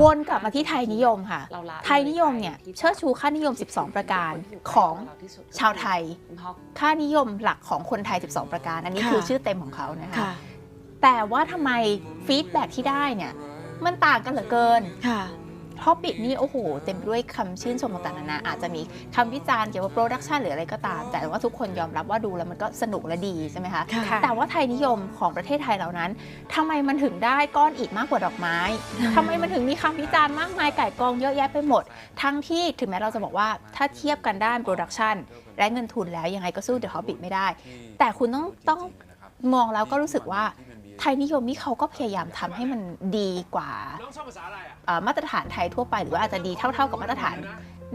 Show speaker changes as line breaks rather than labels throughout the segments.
วนกลับมาที่ไทยนิยมค่ะ
เราละ
ไทยนิยมเนี่ยเชิดชูค่านิยม 12 ประการของชาวไทย ค่านิยมหลักของคนไทย 12 ประการ อันนี้
ค่ะ
คือชื่อเต็มของเขานะคะ
ค่ะ
แต่ว่าทำไมฟีดแบ็ที่ได้เนี่ยมันต่างกันเหลือเกิน
ค่ะ
ท็อปิกนี่โอ้โห เต็มไปด้วยคำชื่นชมต่างๆนานาอาจจะมีคำวิจารณ์เกี่ยวกับโปรดักชันหรืออะไรก็ตาม แต่ว่าทุกคนยอมรับว่าดูแล้วมันก็สนุกและดีใช่ไหมคะ
ค่ะ
แต่ว่าไทยนิยมของประเทศไทยเหล่านั้นทำไมมันถึงได้ก้อนอิฐมากกว่าดอกไม้ทำไมมันถึงมีคำวิจารณ์มากมายไก่ายกองเยอะแยะไปหมด ทั้งที่ถึงแม้เราจะบอกว่าถ้าเทียบกันด้านโปรดักชันและเงินทุนแล้วยังไงก็สู้เดอะฮอบบิทไม่ได้ แต่คุณต้องต้องมองแล้วก็รู้สึกว่า ไทยนิยมนี่เขาก็พยายามทำให้มันดีกว่า
น้องชอบภาษาอะไรอะ
เอ่อมาตรฐานไทยทั่วไป หรือว่าอาจจะดีเท่า ๆ กับมาตรฐาน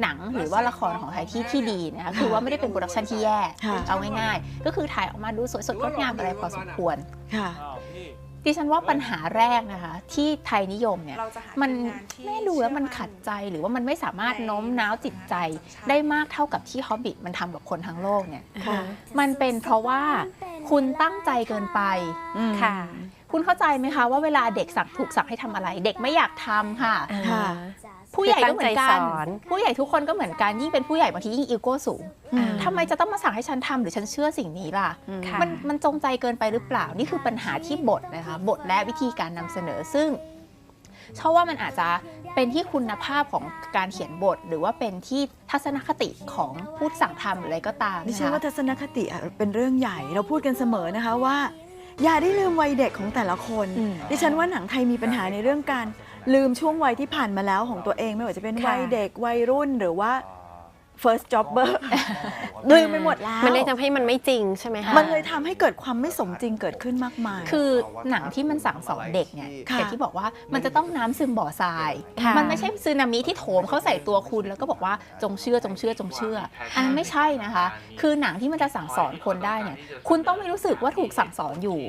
หนังหรือว่าละครของไทยที่ที่ดีนะคะคือว่าไม่ได้เป็นโปรดักชันที่แย่
ค่ะ
เอาง่ายๆก็คือถ่ายออกมาดูสวยสดงดงามอะไรพอสมควร
ค่ะ
อ้าวพี่
ดิฉันว่าปัญหาแรกนะคะ ที่ไทยนิยมเนี่ย
เราจะหา
มัน
ทีงานที่
ไม่ดูแล้วมันขัดใจหรือว่ามันไม่สามารถโน้มน้าวจิตใจได้มากเท่ากับที่ฮอบบิ t มันทำกับคนทั้งโลกเนี่ย
ค่ะ
มันเป็นเพราะว่า คุณตั้งใจเกินไป
ค่ะ
คุณเข้าใจไหมคะว่าเวลาเด็กสั่งถูกสั่งให้ทำอะไร เด็กไม่อยากทำค่ะ
ค่ะ
ผู้ใหญ่ก็เหมือนกั
คือตั้
น
งใจสอน
ผู้ใหญ่ทุกคนก็เหมือนกันยิ่งเป็นผู้ใหญ่บางทียิ่งอีโก้สูง
อืม
ทำไมจะต้องมาสั่งให้ฉันทำหรือฉันเชื่อสิ่งนี้ล่ะ
ค่ะ
มันมันจงใจเกินไปหรือเปล่านี่คือปัญหาที่บทนะคะบทและวิธีการนำเสนอซึ่งเชื่อว่ามันอาจจะเป็นที่คุณภาพของการเขียนบท หรือว่าเป็นที่ทัศนคติของผู้สั่งทำหรืออะไรก็ตาม
ดิ
นะ
ฉัน
คะ
ว่าทัศนคติอะเป็นเรื่องใหญ่เราพูดกันเสมอนะคะว่า อย่าได้ลืมวัยเด็กของแต่ละคน
อืม
ดิฉันว่าหนังไทยมีปัญหาในเรื่องการลืมช่วงวัยที่ผ่านมาแล้วของตัวเอง ไม่ว่าจะเป็น
ค่ะ
วัยเด็กวัยรุ่นหรือว่า first jobber ลืมไปหมดแล้ว
มันเลยทำให้มันไม่จริงใช่ไหมคะ
มันเลยทำให้เกิดความไม่สมจริงเกิดขึ้นมากมาย
คือหนังที่มันสั่งสอนเด็กเนี่ย
ค่ะ
อย่างที่บอกว่ามันจะต้องน้ำซึมบ่อทราย
ค่ะ
มันไม่ใช่ซึนามิที่โถมเข้าใส่ตัวคุณ แล้วก็บอกว่าจงเชื่อจงเชื่อจงเชื่อ อันนั้นไม่ใช่นะคะ คือหนังที่มันจะสั่งสอนคนได้เนี่ย คุณต้องไม่รู้สึกว่าถูกสั่งสอนอยู่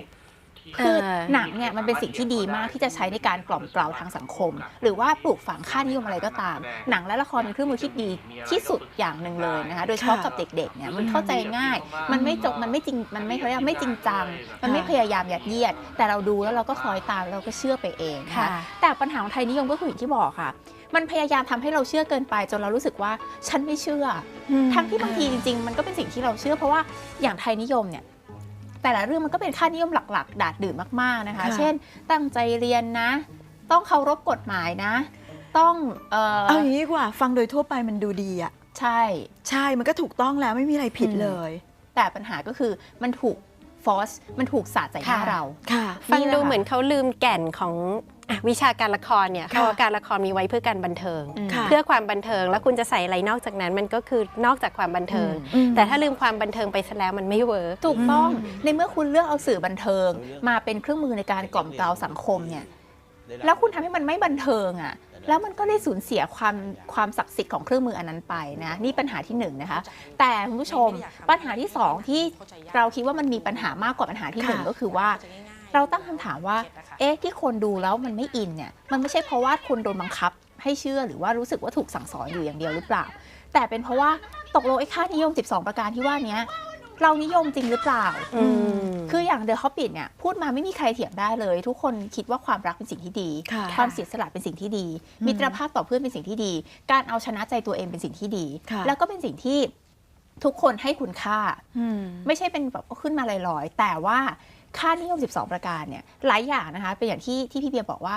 คือหนังเนี่ยมันเป็นสิ่งที่ดีมากที่จะใช้ในการกล่อมเกลาทางสังคม หรือว่าปลูกฝังค่านิยมอะไรก็ตาม หนังและละครเป็นเครื่องมือที่ดีที่สุดอย่างหนึ่งเลยนะคะโดยเฉพาะกับเด็กๆเนี่ยมันเข้าใจง่าย มันไม่จบมันไม่จริงมันไม่เขาเรียกว่าไม่จริงจัง มันไม่พยายามยัดเยียด แต่เราดูแล้วเราก็คอยตามเราก็เชื่อไปเองนะคะ
ค่ะ
แต่ปัญหาของไทยนิยมก็คืออย่างที่บอกค่ะมันพยายามทำให้เราเชื่อเกินไปจนเรารู้สึกว่าฉันไม่เชื่ออ
ม
ทั้งที่บางทีจริง ๆ มันก็เป็นสิ่งที่เราเชื่อเพราะว่าอย่างไทยนิยมเนี่ย แต่ละเรื่องมันก็เป็นค่านิยมหลัก ๆ ดาดดื่นมากๆนะคะ
ค่ะ
เช่น ตั้งใจเรียนนะ ต้องเคารพกฎหมายนะ ต้องเออ
เอาอย่างนี้ดีกว่า ฟังโดยทั่วไปมันดูดีอะ
ใช่
ใช่มันก็ถูกต้องแล้วไม่มีอะไรผิด
อืม
เลย
แต่ปัญหาก็คือมันถูกฟอสมันถูกสาดใส่หน้า
ค่ะ
เรา
ค่ะ
ฟัง
นี่แหละ
ดู
ค่ะ
เหมือนเขาลืมแก่นของอะ วิชาการละครเนี่ย
ค่ะ
เพราะว่าการละครมีไว้เพื่อการบันเทิง
อืม
ค่ะ
เพื่อความบันเทิงแล้วคุณจะใส่อะไรนอกจากนั้นมันก็คือนอกจากความบันเทิง
อืม
แต่ถ้าลืมความบันเทิงไปซะแล้วมันไม่เวิร์ก
ถูกต้อง
อืม
ในเมื่อคุณเลือกเอาสื่อบันเทิง มาเป็นเครื่องมือในการกล่อมเกลาสังคมเนี่ยแล้วคุณทำให้มันไม่บันเทิงอะ่ะแล้วมันก็ได้สูญเสียความความศักดิ์สิทธิ์ของเครื่องมืออันนั้นไปนะนี่ปัญหาที่หนึ่งนะคะแต่คุณผู้ชมปัญหาที่สองที่เราคิดว่ามันมีปัญหามากกว่าปัญหาที่หนึ่ง
ค่ะ
ก็คือว่า เราตั้งคำถามว่า เอ๊ะที่คนดูแล้วมันไม่อินเนี่ย มันไม่ใช่เพราะว่าคุณโดนบังคับ ให้เชื่อหรือว่ารู้สึกว่าถูกสั่งสอนอยู่อย่างเดียวหรือเปล่า แต่เป็นเพราะว่าตกลงไอ้ค่านิยม 12 ประการที่ว่าเนี้ยเรานิยมจริงหรือเปล่า
อืม
คืออย่าง The Hobbit เนี่ยพูดมาไม่มีใครเถียงได้เลย ทุกคนคิดว่าความรักเป็นสิ่งที่ดี
ค่ะ
ความเสียสละเป็นสิ่งที่ดี
อืม
มิตรภาพต่อเพื่อนเป็นสิ่งที่ดี การเอาชนะใจตัวเองเป็นสิ่งที่ดี
ค่ะ
แล้วก็เป็นสิ่งที่ทุกคนให้คุณค่า
อืม
ไม่ใช่เป็นแบบขึ้นมาลอยๆ แต่ว่า ค่านิยม 12 ประการเนี่ยหลายอย่างนะคะเป็นอย่างที่ที่พี่เบียร์บอกว่า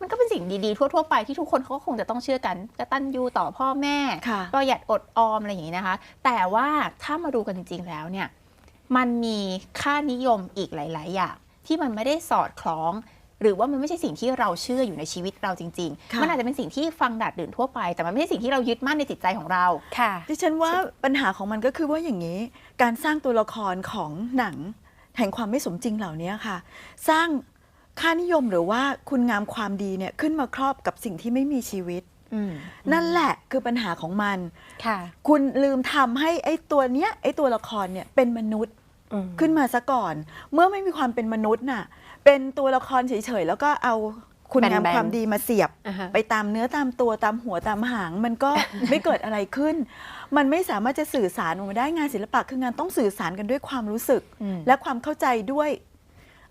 มันก็เป็นสิ่งดีๆ ทั่ว ๆ ไปที่ทุกคนเขาก็คงจะต้องเชื่อกันกตัญญูต่อพ่อแม่
ค่ะ
ประหยัดอดออมอะไรอย่างนี้นะคะ แต่ว่าถ้ามาดูกันจริง ๆ แล้วเนี่ยมันมีค่านิยมอีกหลาย ๆ อย่าง ที่มันไม่ได้สอดคล้องหรือว่ามันไม่ใช่สิ่งที่เราเชื่ออยู่ในชีวิตเราจริง
ค่ะ
ๆมันอาจจะเป็นสิ่งที่ฟังดัดดื่นทั่วไป แต่มันไม่ใช่สิ่งที่เรายึดมั่นในจิตใจของเรา
ค่ะ
ดิฉันว่าปัญหาของมันก็คือว่าอย่างนี้ การสร้างตัวละครของหนัง แห่งความไม่สมจริงเหล่านี้ค่ะ สร้างค่านิยมหรือว่าคุณงามความดีเนี่ยขึ้นมาครอบกับสิ่งที่ไม่มีชีวิต
อืม
นั่นแหละคือปัญหาของมัน
ค่ะ
คุณลืมทำให้ไอ้ตัวเนี้ยไอ้ตัวละครเนี่ยเป็นมนุษย์
อืม
ขึ้นมาซะก่อน เมื่อไม่มีความเป็นมนุษย์น่ะ เป็นตัวละครเฉยๆ แล้วก็เอาคุณงาม
แบนๆ
ความดีมาเสียบ
อ่าฮะ
ไปตามเนื้อตามตัวตามหัวตามหาง มันก็ไม่เกิดอะไรขึ้น มันไม่สามารถจะสื่อสารออกมาได้งานศิลปะคืองานต้องสื่อสารกันด้วยความรู้สึก
อืม
และความเข้าใจด้วย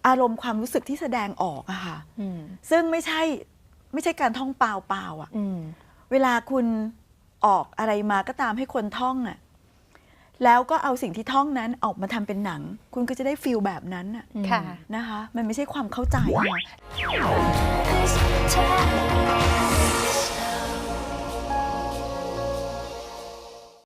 อารมณ์ความรู้สึกที่แสดงออกอะค่ะ
อืม
ซึ่งไม่ใช่ไม่ใช่การท่องเปล่าเปล่าๆอะ
อืม
เวลาคุณออกอะไรมาก็ตามให้คนท่องอะแล้วก็เอาสิ่งที่ท่องนั้นออกมาทำเป็นหนัง คุณก็จะได้ฟีลแบบนั้นอะ
ค่ะ
นะคะ มันไม่ใช่ความเข้าใจ
ค่ะ